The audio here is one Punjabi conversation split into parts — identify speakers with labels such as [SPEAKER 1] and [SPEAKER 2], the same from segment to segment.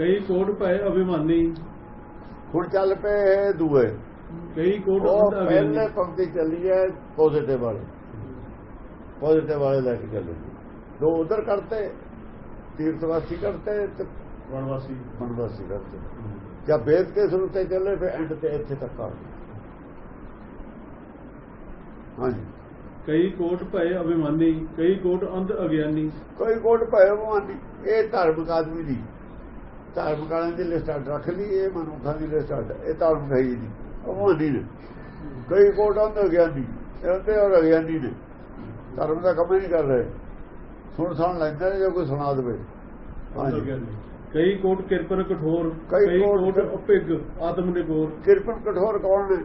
[SPEAKER 1] ਕਈ ਕੋਟ ਭਏ ਅਭਿਮਾਨੀ।
[SPEAKER 2] ਹੁਣ ਚੱਲ ਪਏ ਦੂਏ।
[SPEAKER 1] ਕਈ ਕੋਟ ਅਗਿਆਨੀ
[SPEAKER 2] ਪਹਿਲੇ ਪੰਕਤੀ ਚੱਲੀ ਹੈ ਪੋਜ਼ਿਟਿਵ ਵਾਲੇ। ਪੋਜ਼ਿਟਿਵ ਵਾਲੇ ਲੈ ਕੇ ਚੱਲੇ। ਦੋ ਉਧਰ ਕਰਤੇ ਤੀਰਥਵਾਸੀ ਕਰਤੇ ਤੇ
[SPEAKER 1] ਵਣਵਾਸੀ
[SPEAKER 2] ਮਨਵਾਸੀ ਕਰਤੇ। ਜਦ ਵੇਦ ਕੇ ਸ਼ੁਰੂ ਤੇ ਚੱਲੇ ਫਿਰ ਐਂਡ ਤੇ ਇੱਥੇ ਤੱਕ ਆ ਗਏ। ਹਾਂਜੀ।
[SPEAKER 1] ਕਈ ਕੋਟ ਭਏ ਅਭਿਮਾਨੀ ਕਈ ਕੋਟ ਅੰਧ ਅਗਿਆਨੀ।
[SPEAKER 2] ਕੋਈ ਕੋਟ ਭਏ ਭਵਾਨੀ ਇਹ ਧਾਰਮਿਕ ਆਦਮੀ ਦੀ ਧਾਰਮਿਕ ਵਾਲਿਆਂ ਦੀ ਲਿਸਟ ਅੱਡ ਰੱਖ ਲਈ ਇਹ ਮਨੁੱਖਾਂ ਦੀ ਲਿਸਟ ਅੱਡ। ਇਹ ਧਾਰਮਿਕ ਹੈ ਹੀ ਨਹੀਂ। ਭਵਾਨੀ ਨੇ। ਕਈ ਕੋਟ ਅੰਧ ਗਿਆਨੀ ਇਹ ਤੇ ਔਰ ਅਗਿਆਨੀ ਨੇ। ਧਰਮ ਦਾ ਕੰਮ ਹੀ ਨਹੀਂ ਕਰ ਰਹੇ। ਸੁਣ ਸੁਣ ਲੈਂਦੇ ਨੇ ਜੇ ਕੋਈ ਸੁਣਾ ਦੇਵੇ। ਹਾਂਜੀ।
[SPEAKER 1] ਕਈ ਕੋਟ ਕਿਰਪਨ ਕਠੋਰ
[SPEAKER 2] ਕਈ ਕੋਟ-
[SPEAKER 1] ਅਪਿਗ ਆਤਮ ਨਿਗੋਰ
[SPEAKER 2] ਕਿਰਪਨ ਕਠੋਰ ਕੌਣ ਨੇ?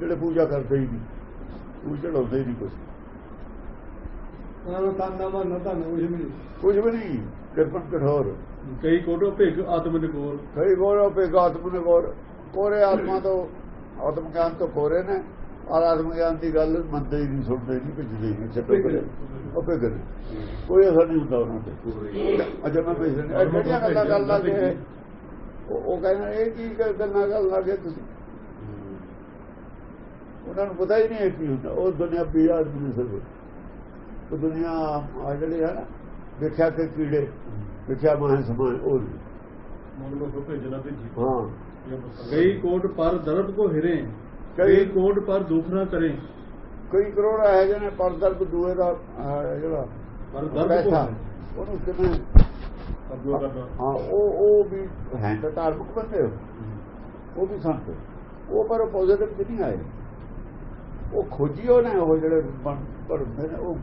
[SPEAKER 2] ਜਿਹੜੇ ਪੂਜਾ ਕਰਦੇ ਹੀ ਨਹੀਂ। ਪੂਜਾ ਲਾਉਂਦੇ ਨਹੀਂ ਕੁਝ
[SPEAKER 3] ਤਾਨਾ ਮੰਨ ਤਾਨਾ ਕੁਝ ਵੀ ਨਹੀਂ।
[SPEAKER 2] ਕੁਝ ਵੀ ਨਹੀਂ ਕਿਰਪਨ ਕਠੋਰ।
[SPEAKER 1] ਕਈ ਕੋਟ ਅਪਿਗ ਆਤਮ ਨਿਗੋਰ
[SPEAKER 2] ਕਈ ਗੌਰਵ ਪੇ ਆਤਮ ਨੇ ਗੌਰ ਕੋਰੇ ਆਤਮਾ ਤੋਂ ਆਤਮ ਗਿਆਨ ਤੋਂ ਕੋਰੇ ਨੇ। ਔਰ ਆਤਮ ਗਿਆਨ ਦੀ ਗੱਲ ਮੰਨਦੇ ਹੀ ਨਹੀਂ ਸੁਣਦੇ ਨਹੀਂ ਭਿੱਜਦੇ ਨਹੀਂ ਛੱਡੋ ਪਰੇ ਉਹ ਪੇ ਕੋਈ ਅਸਰ ਨਹੀਂ ਹੁੰਦਾ ਉਹਨਾਂ ਤੇ। ਅਜਾ ਮੈਂ ਭੇਜ ਇਹ ਜਿਹੜੀਆਂ ਗੱਲਾਂ ਗੱਲ ਲੱਗੇ ਉਹ ਉਹ ਕਹਿੰਦੇ ਇਹ ਕੀ ਗੱਲ- ਗੱਲਾਂ ਗੱਲ ਲੱਗੇ ਤੁਸੀਂ? ਉਹਨਾਂ ਨੂੰ ਪਤਾ ਹੀ ਨਹੀਂ ਇਹ ਕੀ ਹੁੰਦਾ। ਉਹ ਦੁਨੀਆ ਪੀ ਆਦਮੀ ਨੇ ਸਭ ਉਹ ਦੁਨੀਆ ਆ ਜਿਹੜੀ ਨਾ ਵੇਖਿਆ ਕਿ ਕੀੜੇ ਵੇਖਿਆ ਮਾਹ ਸਮਾਨ ਉਹ।
[SPEAKER 1] ਮਨ ਭੇਜਣਾ
[SPEAKER 2] ਹਾਂ।
[SPEAKER 1] ਕਈ ਕੋਟ ਪਰ ਦਰਦ ਕੋ ਹਿਰੇ
[SPEAKER 2] ਕਈ-
[SPEAKER 1] ਕੋਟ ਪਰ ਦੂਸਰਾ ਕਰੇ।
[SPEAKER 2] ਕਈ ਕਰੋੜ ਦੂਏ ਦਾ ਅਹ, ਜਿਹੜਾ
[SPEAKER 1] ਪਰ ਦਰਦ ਕੋ
[SPEAKER 2] ਉਹਨੂੰ ਕਿਵੇਂ? ਹਾਂ ਉਹ ਉਹ ਵੀ ਹੈ ਤਾਂ ਧਾਰਮਿਕ ਬੰਦੇ ਉਹ ਵੀ ਸੰਤ ਉਹ ਪਰ ਪੋਜ਼ਿਟਿਵ ਨਹੀਂ ਆਏ। ਉਹ ਖੋਜੀਓ ਨੇ ਉਹ ਜਿਹੜੇ ਬਣ- ਨੇ ਉਹ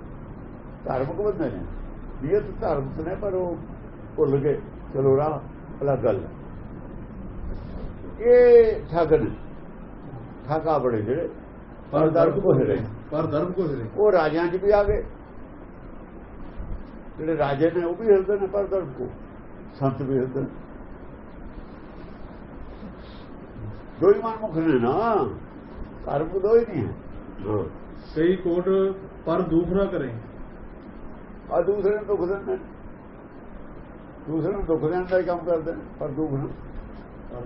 [SPEAKER 2] ਧਾਰਮਿਕ ਬੰਦੇ ਨੇ। ਨੀਅਤ ਧਾਰਮਿਕ ਨੇ ਪਰ ਉਹ ਭੁੱਲ ਗਏ। ਚਲੋ ਰਾਹ ਅਲੱਗ ਗੱਲ। ਇਹ ਠੱਗਨ ਠਾਕਾ ਬੜੇ ਜਿਹੜੇ। ਪਰ ਦਰਦ ਕੋ ਹਿਰੇ
[SPEAKER 1] ਪਰ ਦਰਦ ਕੋ ਹਿਰੇ
[SPEAKER 2] ਉਹ ਰਾਜਿਆਂ 'ਚ ਵੀ ਆ ਗਏ। ਜਿਹੜੇ ਰਾਜੇ ਨੇ ਉਹ ਵੀ ਹਿਲਦੇ ਨੇ ਪਰ ਦਰਦ ਕੋ। ਸੰਤ ਵੀ ਹਿਲਦੇ ਨੇ। ਦੋ ਹੀ ਮਨ ਮੁਖ ਨੇ ਨਾ। ਧਰਮ ਦੋ ਹੀ ਨਹੀਂ ਹੈ। ਹਾਂ।
[SPEAKER 1] ਕਈ ਕੋਟ ਪਰ ਦੂਸਰਾ ਕਰੇ।
[SPEAKER 2] ਆ ਦੂਸਰੇ ਨੂੰ ਦੁੱਖ ਦਿੰਦੇ ਨੇ। ਦੂਸਰੇ ਨੂੰ ਦੁੱਖ ਦੇਣ ਦਾ ਹੀ ਕੰਮ ਕਰਦੇ ਨੇ ਪਰ ਦੁੱਖ ਨੂੰ।
[SPEAKER 1] ਪਰ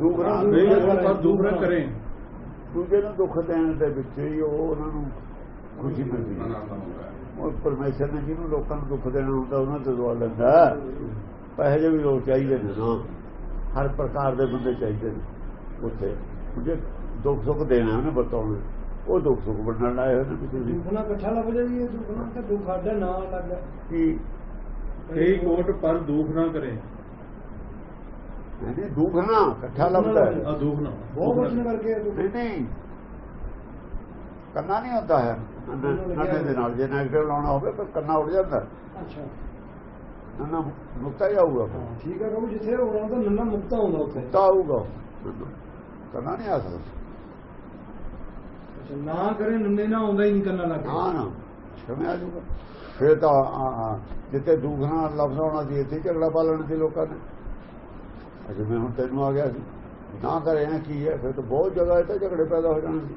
[SPEAKER 2] ਦੁੱਖ
[SPEAKER 1] ਕਈ ਕੋਟ ਪਰ ਦੂਸਰਾ ਕਰੇ।
[SPEAKER 2] ਦੂਜੇ ਨੂੰ ਦੁੱਖ ਦੇਣ ਦੇ ਵਿੱਚ ਹੀ ਉਹ ਉਹਨਾਂ ਨੂੰ ਖੁਸ਼ੀ ਮਿਲਦੀ ਹੈ। ਉਹ ਪਰਮੇਸ਼ਰ ਨੇ ਜਿਹਨੂੰ ਲੋਕਾਂ ਨੂੰ ਦੁੱਖ ਦੇਣਾ ਹੁੰਦਾ ਉਹਨਾਂ ਤੋਂ ਦਵਾ ਲੈਂਦਾ। ਪੈਸੇ ਵੀ ਲੋਕ ਚਾਹੀਦੇ ਨੇ ਨਾ। ਹਰ ਪ੍ਰਕਾਰ ਦੇ ਬੰਦੇ ਚਾਹੀਦੇ ਨੇ। ਉੱਥੇ। ਜੇ ਦੁੱਖ ਸੁੱਖ ਦੇਣਾ ਉਹਨੇ ਬਤਾਉਣਾ ਉਹ ਦੁੱਖ ਸੁੱਖ ਵੰਡਣ ਆਏ ਨੇ ਵੀ। ਤੁਸੀਂ
[SPEAKER 3] ਦੁੱਖਣਾ ਇਕੱਠਾ ਲੱਭ ਜਾਈ ਇਹ ਦੁੱਖਣਾ ਤਾਂ ਦੁੱਖ ਸਾਡਾ ਨਾ ਲੱਗ
[SPEAKER 2] ਕੀ?
[SPEAKER 1] ਕਈ ਕੋਟ ਪਰ ਦੂਸਰਾ ਕਰੇ।
[SPEAKER 2] ਨਹੀਂ ਦੁੱਖ ਨਾ ਇਕੱਠਾ ਲੱਭਦਾ ਹੈ।
[SPEAKER 1] ਆ ਦੂਖਣਾ
[SPEAKER 3] ਬਹੁਤ ਕੁਛ ਨੇ ਕਰਕੇ ਦੁੱਖ।
[SPEAKER 2] ਨਹੀਂ ਨਹੀਂ। ਕੰਨਾ ਨਹੀਂ ਹੁੰਦਾ ਹੈ। ਨੰਨੇ ਦੇ ਨਾਲ ਜੇ ਨੈਗੇਟਿਵ ਲਾਉਣਾ ਹੋਵੇ ਤਾਂ ਕੰਨਾ ਉੱਡ ਜਾਂਦਾ
[SPEAKER 3] ਅੱਛਾ।
[SPEAKER 2] ਨੰਨਾ ਨੁਕਤਾ ਹੀ ਆਊਗਾ।
[SPEAKER 3] ਹਾਂ, ਠੀਕ ਹੈ ਕਹੋ ਜਿੱਥੇ ਹੋਣਾ ਤਾਂ ਨੰਨਾ ਮੁਕਤਾ ਹੁੰਦਾ ਉੱਥੇ।
[SPEAKER 2] ਨੁਕਤਾ ਆਊਗਾ। ਕੰਨਾ ਨਹੀਂ ਆ ਸਕਦਾ।
[SPEAKER 3] ਨਾ ਕਰੇ ਨੰਨੇ ਨਾ ਆਉਂਦਾ ਹੀ ਨਹੀਂ ਕਰਨਾ ਲੱਗ
[SPEAKER 2] ਨਾ ਨਾ ਕਿਵੇਂ ਆ ਜਾਊਗਾ ਫਿਰ ਤਾਂ ਜਿੱਥੇ ਦੂਖਣਾ ਲਫ਼ਜ਼ ਆਉਣਾ ਸੀ ਇੱਥੇ ਝਗੜਾ ਪਾਲਣ ਸੀ ਲੋਕਾਂ ਨੇ। ਅਜੇ ਮੈਂ ਹੁਣ ਤੈਨੂੰ ਆ ਗਿਆ ਸੀ। ਨਾ ਕਰੇ ਨਾ ਕੀ ਹੈ? ਫਿਰ ਤਾਂ ਬਹੁਤ ਜਗ੍ਹਾ ਇੱਥੇ ਝਗੜੇ ਪੈਦਾ ਹੋ ਜਾਣੇ ਸੀ।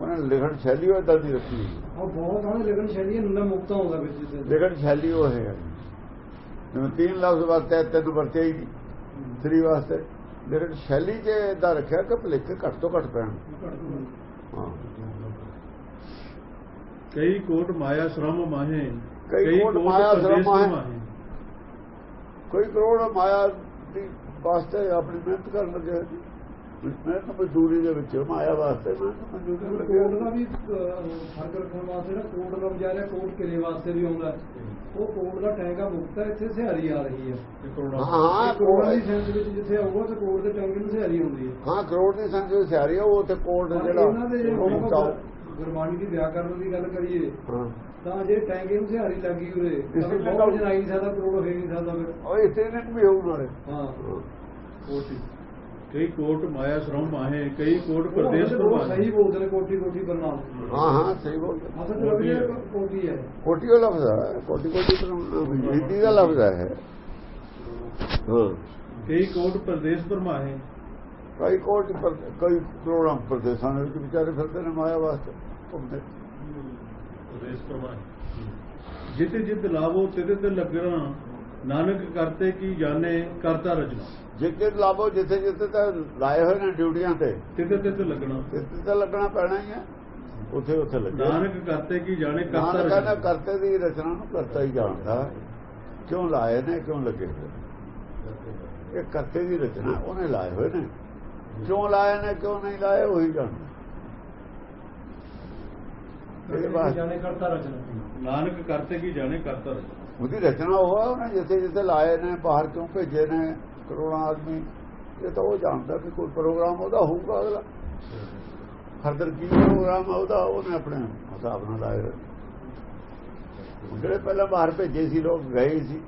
[SPEAKER 2] ਉਹਨਾਂ ਨੇ ਲਿਖਣ ਸ਼ੈਲੀ ਉਹ ਦੀ ਰੱਖੀ ਹੋਈ ਹੈ।
[SPEAKER 3] ਉਹ ਬਹੁਤ ਆਣੇ ਲੇਕਿਨ ਸ਼ੈਲੀ ਹੈ, ਨੰਨਾ ਮੁਕਤਾ ਹੁੰਦਾ ਵਿੱਚ
[SPEAKER 2] ਲਿਖਣ ਸ਼ੈਲੀ ਉਹ ਹੈ। ਜਿਵੇਂ ਤਿੰਨ ਲਫ਼ਜ਼ ਵਰਤੇ ਤਿੰਨ ਵਰਤੇ ਹੀ ਨਹੀਂ। ਤਰੀ ਵਾਸਤੇ। ਲਿਖਣ ਸ਼ੈਲੀ ਜੇ ਏਦਾਂ ਰੱਖਿਆ ਕਿ ਭੁਲੇਖੇ ਘੱਟ ਤੋਂ ਘੱਟ ਪੈਣ। ਹਾਂ
[SPEAKER 1] ਕਈ ਕੋਟ ਮਾਇਆ ਸ਼ਰਮ ਮਾਹੇ
[SPEAKER 2] ਕਈ ਕੋਟ ਮਾਇਆ ਸ਼ਰਮ ਮਾਹੇ।
[SPEAKER 1] ਮਾਹੇ।
[SPEAKER 2] ਕੋਈ ਕਰੋੜ ਮਾਇਆ ਦੀ ਵਾਸਤੇ ਆਪਣੀ ਮਿਹਨਤ ਕਰਨ ਲੱਗੇ ਮਿਹਨਤ ਮਜ਼ਦੂਰੀ ਦੇ ਵਿੱਚ ਮਾਇਆ ਵਾਸਤੇ ਮਿਹਨਤ ਮਜ਼ਦੂਰੀ
[SPEAKER 3] ਦਾ ਵੀ ਫ਼ਰਕ ਰੱਖਣ ਵਾਸਤੇ ਨਾ ਕੋਟ ਦਾ ਵਿਚਾਰਿਆ ਕੋਟ ਕਿਲੇ ਵਾਸਤੇ ਵੀ ਆਉਂਦਾ। ਹੈ। ਉਹ ਕੋਟ ਦਾ ਟੈਂਗਾ ਮੁਕਤਾ ਇੱਥੇ ਸਿਹਾਰੀ ਆ ਰਹੀ ਹੈ।
[SPEAKER 2] ਹਾਂ ਹਾਂ
[SPEAKER 3] ਕਰੋੜਾਂ ਦੀ ਸੈਂਸ ਵਿੱਚ ਜਿੱਥੇ ਆਊਗਾ ਤੇ ਕੋਟ ਦੇ ਟੈਂਗੇ ਨੂੰ ਸਿਹਾਰੀ ਹੁੰਦੀ ਹੈ।
[SPEAKER 2] ਹਾਂ ਕਰੋੜ ਦੀ ਸੰਖਿਆ ਸਿਆਰੀ ਆ ਉਹ ਤੇ ਕੋਟ
[SPEAKER 3] ਪਰ
[SPEAKER 2] ਜਿਹੜਾ ਉਹ ਉਹ-
[SPEAKER 3] ਗੁਰਬਾਣੀ ਦੀ ਵਿਆਕਰਨ ਦੀ ਗੱਲ ਕਰੀਏ
[SPEAKER 2] ਹਾਂ।
[SPEAKER 3] ਤਾਂ ਜੇ ਟੈਂਗੇ ਨੂੰ ਸਿਹਾਰੀ ਲੱਗੀ ਉਰੇ ਤਾਂ ਬਹੁਤ
[SPEAKER 2] ਤਾਂ-
[SPEAKER 3] ਜਨਾਈ ਸਕਦਾ ਕਰੋੜ ਹੋ ਹੀ ਨਹੀਂ ਸਕਦਾ ਫਿਰ।
[SPEAKER 2] ਉਹ ਇਸੇ ਨੇ ਵੀ ਹੋਊ ਨਾਲੇ।
[SPEAKER 3] ਹਾਂ।
[SPEAKER 2] ਹਾਂ।
[SPEAKER 1] ਕੋਟੀ ਕਈ ਕੋਟ ਮਾਇਆ ਸ਼ਰਮ ਮਾਹੇ ਕਈ ਕੋਟ ਪ੍ਰਦੇਸ਼ ਪ੍ਰਮਾਹੇ
[SPEAKER 3] ਸਹੀ ਬੋਲਦੇ ਨੇ ਕੋਟੀ ਕੋਟੀ ਬਰਨਾਮ
[SPEAKER 2] ਹਾਂ ਹਾਂ ਸਹੀ ਬੋਲ
[SPEAKER 3] ਅਸਲ ਕੋਟੀ ਹੈ
[SPEAKER 2] ਕੋਟੀ ਉਹ ਲਫ਼ਜ਼ ਹੈ ਕੋਟੀ ਕੋਟੀ ਤਾਂ ਹਿੰਦੀ ਦਾ ਲਫ਼ਜ਼ ਹੈ। ਹਾਂ।
[SPEAKER 1] ਕਈ ਕੋਟ ਪ੍ਰਦੇਸ਼ ਪ੍ਰਮਾਹੇ
[SPEAKER 2] ਕਈ ਕੋਟ ਪਰ ਕਈ ਕਰੋੜਾਂ ਪ੍ਰਦੇਸ਼ਾਂ ਦੇ ਵਿੱਚ ਵਿਚਾਰੇ ਫਿਰਦੇ ਨੇ ਮਾਇਆ ਵਾਸਤੇ ਘੁੰਮਦੇ।
[SPEAKER 1] ਪ੍ਰਦੇਸ਼ ਪ੍ਰਮਾਹੇ ਜਿੱਤੇ ਜਿੱਤ ਲਾਵੋ ਤਿਤੇ ਤੇ ਲੱਗਣਾ ਨਾਨਕ ਕਰਤੇ ਕੀ ਜਾਣੇ ਕਰਤਾ ਰਚਨਾ
[SPEAKER 2] ਜਿੱਥੇ ਲਾਭੋ ਜਿੱਥੇ ਜਿੱਥੇ ਤਾਂ ਲਾਏ ਹੋਏ ਨੇ ਡਿਊਟੀਆਂ ਤੇ।
[SPEAKER 1] ਤਿੱਤੇ ਤਿੱਤੇ ਲੱਗਣਾ।
[SPEAKER 2] ਜਿੱਥੇ ਤਾਂ ਲੱਗਣਾ ਪੈਣਾ ਹੀ ਹੈ ਉੱਥੇ ਉੱਥੇ ਲੱਗਣਾ
[SPEAKER 1] ਨਾਨਕ ਕਰਤੇ ਕੀ ਜਾਣੇ ਕਰਤਾ
[SPEAKER 2] ਨਾਨਕ ਕਹਿੰਦਾ
[SPEAKER 1] ਰਚਨਾ
[SPEAKER 2] ਕਰਤੇ ਦੀ ਰਚਨਾ ਨੂੰ ਕਰਤਾ ਹੀ ਜਾਣਦਾ। ਕਿਉਂ ਲਾਏ ਨੇ ਕਿਉਂ ਲੱਗੇ ਹੋਏ ਨੇ। ਇਹ ਕਰਤੇ ਦੀ ਰਚਨਾ ਉਹਨੇ ਲਾਏ ਹੋਏ ਨੇ। ਕਿਉਂ ਲਾਏ ਨੇ ਕਿਉਂ ਨਹੀਂ ਲਾਏ ਉਹੀ ਜਾਣਦਾ। ਇਹਦੇ ਬਾਅਦ
[SPEAKER 3] ਜਾਣੇ ਕਰਤਾ ਰਚਨਾ।
[SPEAKER 1] ਨਾਨਕ ਕਰਤੇ ਕੀ ਜਾਣੇ ਕਰਤਾ ਰਚਨਾ
[SPEAKER 2] ਉਹਦੀ ਰਚਨਾ ਉਹ ਹੈ ਉਹਨੇ ਜਿੱਥੇ ਜਿੱਥੇ ਲਾਏ ਨੇ, ਬਾਹਰ ਕਿਉਂ ਭੇਜੇ ਨੇ, ਕਰੋੜਾਂ ਆਦਮੀ। ਇਹ ਤਾਂ ਉਹ ਜਾਣਦਾ ਕਿ ਕੋਈ ਪ੍ਰੋਗਰਾਮ ਉਹਦਾ ਹੋਊਗਾ ਅਗਲਾ। ਫਰਦਰ ਕੀ ਪ੍ਰੋਗਰਾਮ ਉਹਦਾ, ਉਹਨੇ ਆਪਣੇ ਹਿਸਾਬ ਨਾਲ ਲਾਏ ਜਿਹੜੇ ਪਹਿਲਾਂ ਬਾਹਰ ਭੇਜੇ ਸੀ, ਲੋਕ ਗਏ ਸੀ।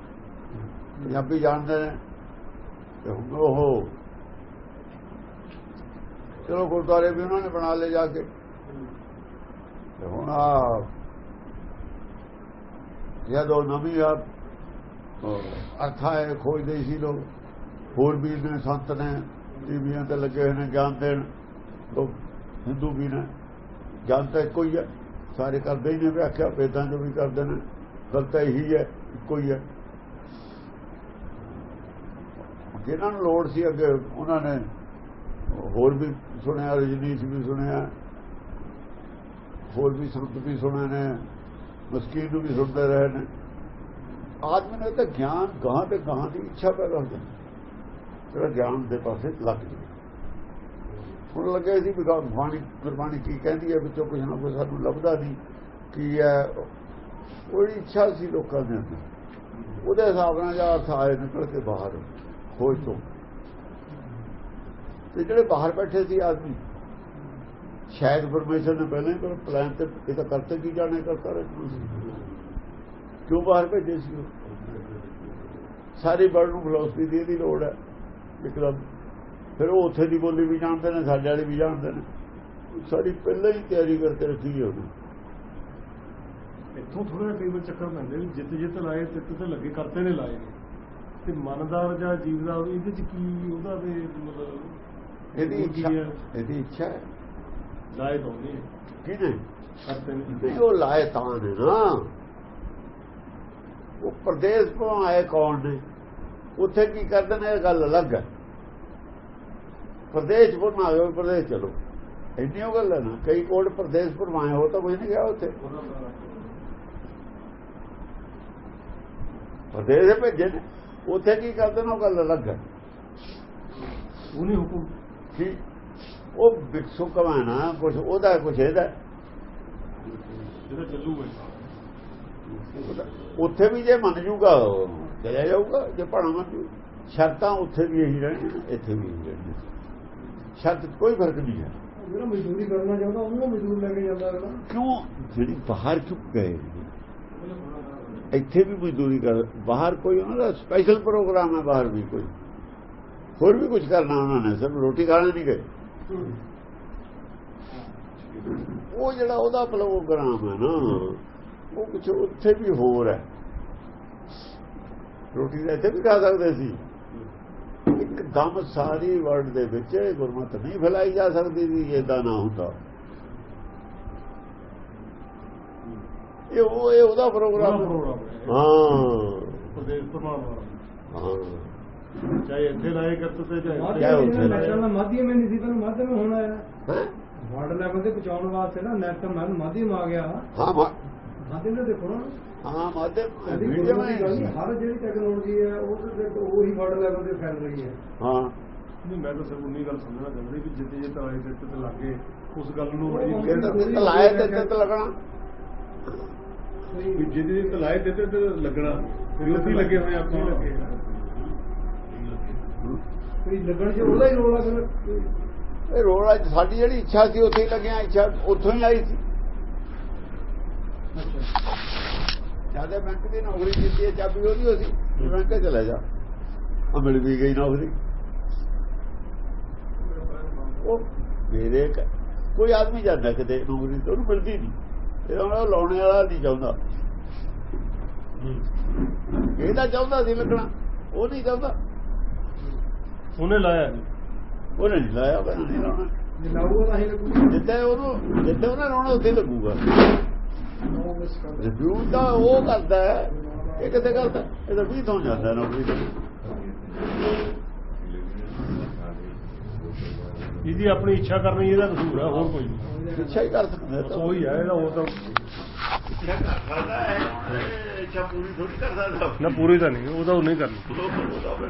[SPEAKER 2] ਪੰਜਾਬੀ ਜਾਣਦੇ ਨੇ। ਤੇ ਹੁਣ ਉਹ ਚਲੋ ਗੁਰਦੁਆਰੇ ਵੀ ਉਹਨਾਂ ਨੇ ਬਣਾ ਲਏ ਜਾ ਕੇ। ਤੇ ਹੁਣ ਆ ਜਦੋਂ ਨਵੀਂ ਆ ਅਰਥਾਂ ਇਹ ਖੋਜਦੇ ਸੀ ਲੋਕ। ਹੋਰ ਵੀ ਨੇ, ਸੰਤ ਨੇ ਟੀਵੀਆਂ ਤੇ ਲੱਗੇ ਹੋਏ ਨੇ, ਗਿਆਨ ਦੇਣ। ਲੋਕ ਹਿੰਦੂ ਵੀ ਨੇ। ਗਿਆਨ ਤਾਂ ਇੱਕੋ ਹੀ ਹੈ ਸਾਰੇ ਕਰਦੇ ਹੀ ਨੇ ਵਿਆਖਿਆ, ਵੇਦਾਂ ਜੋ ਵੀ ਕਰਦੇ ਨੇ। ਗਲਤ ਇਹੀ ਹੈ, ਇੱਕੋ ਹੀ ਹੈ। ਜਿਨ੍ਹਾਂ ਨੂੰ ਲੋੜ ਸੀ ਅੱਗੇ, ਉਹਨਾਂ ਨੇ ਹੋਰ ਵੀ ਸੁਣਿਆ, ਰਜਨੀਸ਼ ਵੀ ਸੁਣਿਆ, ਹੋਰ ਵੀ ਸੰਤ ਵੀ ਸੁਣੇ ਨੇ। ਮਸਕੀਨ ਨੂੰ ਵੀ ਸੁਣਦੇ ਰਹੇ ਨੇ। ਆਦਮੀ ਨੇ ਤਾਂ ਗਿਆਨ ਗਾਂ ਤੇ ਗਾਂ ਦੀ ਇੱਛਾ ਪੈਦਾ ਹੋ ਜਾਂਦੀ। ਜਿਹੜਾ ਗਿਆਨ ਦੇ ਪਾਸੇ ਲੱਗ ਜਾਵੇ। ਹੁਣ ਲੱਗੇ ਸੀ ਵੀ ਗੁਰਬਾਣੀ ਗੁਰਬਾਣੀ ਕੀ ਕਹਿੰਦੀ ਹੈ, ਵਿੱਚੋਂ ਕੁਝ ਨਾ ਕੁਝ ਸਾਨੂੰ ਲੱਭਦਾ ਨਹੀਂ ਕੀ ਹੈ ਉਹਦੀ ਇੱਛਾ ਸੀ ਲੋਕਾਂ ਦੇ ਅੰਦਰ। ਉਹਦੇ ਹਿਸਾਬ ਨਾਲ ਜਾਂ ਅਰਥ ਆਏ ਨਿਕਲ ਕੇ ਬਾਹਰ, ਖੋਜ ਤੋਂ। ਤੇ ਜਿਹੜੇ ਬਾਹਰ ਬੈਠੇ ਸੀ ਆਦਮੀ ਸ਼ਾਇਦ ਪਰਮੇਸ਼ਰ ਨੇ ਪਹਿਲਾਂ ਹੀ ਪਲਾਨ ਤੇ ਇਹ ਤਾਂ ਕਰਤੇ ਕੀ ਜਾਣੇ ਕਰਤਾ ਸੀ ਕਿਉਂ ਬਾਹਰ ਭੇਜੇ ਸੀ? ਸਾਰੀ ਵਰਲਡ ਨੂੰ ਫਿਲਾਸਫੀ ਦੀ ਇਹਦੀ ਲੋੜ ਹੈ ਇੱਕਦਮ ਫਿਰ ਉਹ ਉੱਥੇ ਦੀ ਬੋਲੀ ਵੀ ਜਾਣਦੇ ਨੇ ਸਾਡੇ ਵਾਲੀ ਵੀ ਜਾਣਦੇ ਨੇ। ਸਾਰੀ ਪਹਿਲਾਂ ਹੀ ਤਿਆਰੀ ਕਰਕੇ ਰੱਖੀ ਹੈ ਉਹਨੇ।
[SPEAKER 4] ਇੱਥੋਂ ਥੋੜਾ ਕਈ ਵਾਰ ਚੱਕਰ ਪੈਂਦੇ ਵੀ ਜਿੱਤ ਜਿੱਤ ਲਾਏ ਤਿੱਤ ਤੇ ਲੱਗੇ ਕਰਤੇ ਨੇ ਲਾਏ। ਨੇ ਤੇ ਮਨਦਾਰ ਜਾਂ ਜੀਵ ਦਾ ਇਹਦੇ ਚ ਕੀ ਉਹਦਾ ਤੇ ਮਤਲਬ
[SPEAKER 2] ਇਹਦੀ ਇੱਛਾ
[SPEAKER 4] ਹੈ?
[SPEAKER 2] ਇਹਦੀ ਇੱਛਾ ਕਿਹਨੇ
[SPEAKER 4] ਕਰਤੇ
[SPEAKER 2] ਉਹ ਲਾਏ ਤਾਂ ਨੇ ਨਾ। ਉਹ ਪ੍ਰਦੇਸ਼ ਤੋਂ ਆਏ ਕੌਣ ਨੇ? ਉੱਥੇ ਕੀ ਕਰਦੇ ਨੇ? ਇਹ ਗੱਲ ਅਲੱਗ ਹੈ। ਪ੍ਰਦੇਸ਼ ਤੋਂ ਨਾ ਆਏ ਪ੍ਰਦੇਸ਼ ਚਲੋ। ਇੰਨੀ ਉਹ ਗੱਲ ਹੈ ਨਾ ਕਈ ਕੋਟ ਪ੍ਰਦੇਸ਼ ਪਰਵਾਏ ਹੋ ਤਾਂ ਕੋਈ ਨਹੀਂ ਗਿਆ ਉੱਥੇ। ਪ੍ਰਦੇਸ਼ ਦੇ ਭੇਜੇ ਨੇ। ਉੱਥੇ ਕੀ ਕਰਦੇ ਨੇ? ਉਹ ਗੱਲ ਅਲੱਗ ਹੈ।
[SPEAKER 4] ਉਹ ਨਹੀਂ ਹੁਕਮ
[SPEAKER 2] ਕਿ? ਉਹ ਵਿਕਸੂ ਕਮਾਣਾ ਕੁਝ ਉਹਦਾ ਕੁਝ ਇਹਦਾ।
[SPEAKER 4] ਜਿਹੜਾ ਚੱਲੂਗਾ
[SPEAKER 2] ਉਹਦਾ- ਉੱਥੇ ਵੀ ਜੇ ਮੰਨ ਜੂਗਾ ਚਲਿਆ ਜਾਊਗਾ ਜੇ ਭਾਣਾ ਮੰਨ ਜੂ। ਸ਼ਰਤਾਂ ਉੱਥੇ ਵੀ ਇਹੀ ਰਹਿਣੀਆਂ ਇੱਥੇ ਵੀ ਇਹੀ ਰਹਿਣੀਆਂ। ਸ਼ਰਤ ਕੋਈ ਫ਼ਰਕ ਨਹੀਂ ਹੈ।
[SPEAKER 3] ਜਿਹੜਾ ਮਜ਼ਦੂਰੀ ਕਰਨਾ ਚਾਹੁੰਦਾ ਉਹਨੂੰ ਮਜ਼ਦੂਰ ਲੈ ਕੇ ਜਾਂਦਾ ਅਗਲਾ
[SPEAKER 2] ਕਿਉਂ? ਜਿਹੜੀ ਬਾਹਰ ਕਿਉਂ ਗਏ। ਇੱਥੇ ਵੀ ਮਜ਼ਦੂਰੀ ਕਰ ਬਾਹਰ ਕੋਈ ਉਹਨਾਂ ਦਾ ਸਪੈਸ਼ਲ ਪ੍ਰੋਗਰਾਮ ਹੈ ਬਾਹਰ ਵੀ ਕੋਈ। ਹੋਰ ਵੀ ਕੁਝ ਕਰਨਾ ਉਹਨਾਂ ਨੇ ਸਿਰਫ ਰੋਟੀ ਖਾਣ ਨਹੀਂ ਗਏ। ਉਹ ਜਿਹੜਾ ਉਹਦਾ ਪ੍ਰੋਗਰਾਮ ਹੈ ਨਾ ਉਹ ਕੁਝ ਉੱਥੇ ਵੀ ਹੋਰ ਹੈ। ਰੋਟੀ ਤਾਂ ਇੱਥੇ ਵੀ ਖਾ ਸਕਦੇ ਸੀ। ਇੱਕਦਮ ਸਾਰੀ ਵਰਲਡ ਦੇ ਵਿੱਚ ਗੁਰਮਤ ਨਹੀਂ ਫੈਲਾਈ ਜਾ ਸਕਦੀ ਸੀ ਜੇ ਨਾ ਹੁੰਦਾ। ਇਹ ਉਹ ਇਹ ਉਹਦਾ ਪ੍ਰੋਗਰਾਮ ਹੈ।
[SPEAKER 4] ਪ੍ਰਦੇਸ਼ ਪ੍ਰਮਾਣ
[SPEAKER 2] ਹਾਂ।
[SPEAKER 4] ਚਾਹੇ ਇੱਥੇ ਲਾਏ ਕਰਤੇ ਤੇ ਚਾਹੇ ਉੱਥੇ।
[SPEAKER 3] ਨੈਟ ਦਾ ਮਾਧਿਅਮ ਨਹੀਂ ਸੀ ਪਰ ਮਾਧਿਅਮ ਹੁਣ ਆਇਆ
[SPEAKER 2] ਹੈਂ?
[SPEAKER 3] ਵਰਲਡ ਲੈਵਲ ਤੇ ਪਹੁੰਚਾਉਣ ਵਾਸਤੇ ਨਾ ਨੈਟ ਦਾ ਮਾਧਿਅਮ ਆ ਗਿਆ।
[SPEAKER 2] ਹਾਂ ਮਾ-
[SPEAKER 3] ਮਾਧਿਅਮ ਦੇ ਦੇਖੋ ਨਾ।
[SPEAKER 2] ਹਾਂ ਮਾਧਿਅਮ ਮੀਡੀਅਮ
[SPEAKER 3] ਕੋਈ ਗੱਲ ਨਹੀਂ
[SPEAKER 2] ਹੈ
[SPEAKER 3] ਹਰ ਜਿਹੜੀ ਟੈਕਨੋਲੋਜੀ ਹੈ ਉਹ ਤੇ ਉਹ ਵਰਲਡ ਲੈਵਲ ਤੇ ਫੈਲ ਰਹੀ ਹੈ।
[SPEAKER 2] ਹਾਂ।
[SPEAKER 4] ਨਹੀਂ ਮੈਂ ਤਾਂ ਸਿਰਫ ਉਨੀ ਗੱਲ ਸਮਝਣਾ ਚਾਹੁੰਦਾ ਵੀ ਜਿੱਤੇ ਜਿੱਤ ਲਾਏ ਤਿੱਤ ਤੇ ਲੱਗੇ ਉਸ ਗੱਲ ਨੂੰ ਬੜੀ
[SPEAKER 2] ਕਹਿੰਦਾ ਤੇ ਲਾਇਆ ਤੇ ਤੇ ਲੱਗਣਾ।
[SPEAKER 1] ਵੀ ਜਿਹਦੇ ਤੇ ਲਾਏ ਤਿੱਤੇ ਤੇ ਲੱਗਣਾ। ਵੀ ਉੱਥੇ ਹੀ ਲੱਗੇ ਹੋਏ ਆਪਾਂ।
[SPEAKER 4] ਲੱਗੇ
[SPEAKER 3] ਕੋਈ ਲੱਗਣ ਚ ਉਹਦਾ ਹੀ ਰੋਲ ਆ ਫਿਰ।
[SPEAKER 2] ਇਹ ਰੋਲ ਅੱਜ ਸਾਡੀ ਜਿਹੜੀ ਇੱਛਾ ਸੀ ਉੱਥੇ ਹੀ ਲੱਗਿਆ ਇੱਛਾ ਉੱਥੋਂ ਹੀ ਆਈ ਸੀ। ਜ਼ਿਆਦਾ ਬੈਂਕ ਦੀ ਨੌਕਰੀ ਕੀਤੀ ਹੈ ਚਾਬੀ ਉਹਦੀ ਹੋਈ ਸੀ ਬੈਂਕ ਚਲਾ ਜਾ। ਆ ਮਿਲ ਵੀ ਗਈ ਨੌਕਰੀ। ਉਹ ਮੇਰੇ ਕੋਈ ਆਦਮੀ ਜਾਂਦਾ ਕਿਤੇ ਨੌਕਰੀ ਤੇ ਉਹਨੂੰ ਮਿਲਦੀ ਨਹੀਂ। ਇਹ ਉਹ ਲਾਉਣੇ ਵਾਲਾ ਨਹੀਂ ਚਾਹੁੰਦਾ। ਇਹ ਤਾਂ ਚਾਹੁੰਦਾ ਸੀ ਲੱਗਣਾ ਉਹ ਨਹੀਂ ਚਾਹੁੰਦਾ।
[SPEAKER 4] ਉਹਨੇ ਲਾਇਆ ਨਹੀਂ
[SPEAKER 2] ਉਹਨੇ ਨਹੀਂ ਲਾਇਆ ਉਹ ਨਹੀਂ ਲਾਉਣਾ।
[SPEAKER 3] ਜੇ ਲਾਊਗਾ ਤਾਂ ਹੀ ਲੱਗੂਗਾ।
[SPEAKER 2] ਜਿੱਥੇ ਉਹਨੂੰ ਜਿੱਥੇ ਉਹਨੇ ਲਾਉਣਾ ਉੱਥੇ ਲੱਗੂਗਾ।
[SPEAKER 3] ਉਹ
[SPEAKER 2] ਰਿਵਿਊ ਤਾਂ ਉਹ ਕਰਦਾ ਹੈ। ਇਹ ਕਿੱਥੇ ਕਰਦਾ? ਇਹ ਤਾਂ ਵੀ ਤੋਂ ਜਾਂਦਾ ਨੌਕਰੀ ਤੇ
[SPEAKER 4] ਜਿਹਦੀ ਆਪਣੀ ਇੱਛਾ ਕਰਨੀ ਇਹਦਾ ਕਸੂਰ ਹੈ ਹੋਰ ਕੋਈ ਨਹੀਂ
[SPEAKER 2] ਇੱਛਾ ਹੀ ਕਰ ਸਕਦਾ
[SPEAKER 4] ਬਸ ਉਹੀ ਹੈ ਇਹਦਾ ਹੋਰ ਤਾਂ
[SPEAKER 2] ਪੂਰੀ
[SPEAKER 4] ਨਾ ਪੂਰੀ ਤਾਂ ਨਹੀਂ ਉਹ ਤਾਂ ਉਹ ਨਹੀਂ ਕਰਨੀ
[SPEAKER 2] ਉਹਦਾ ਤੇ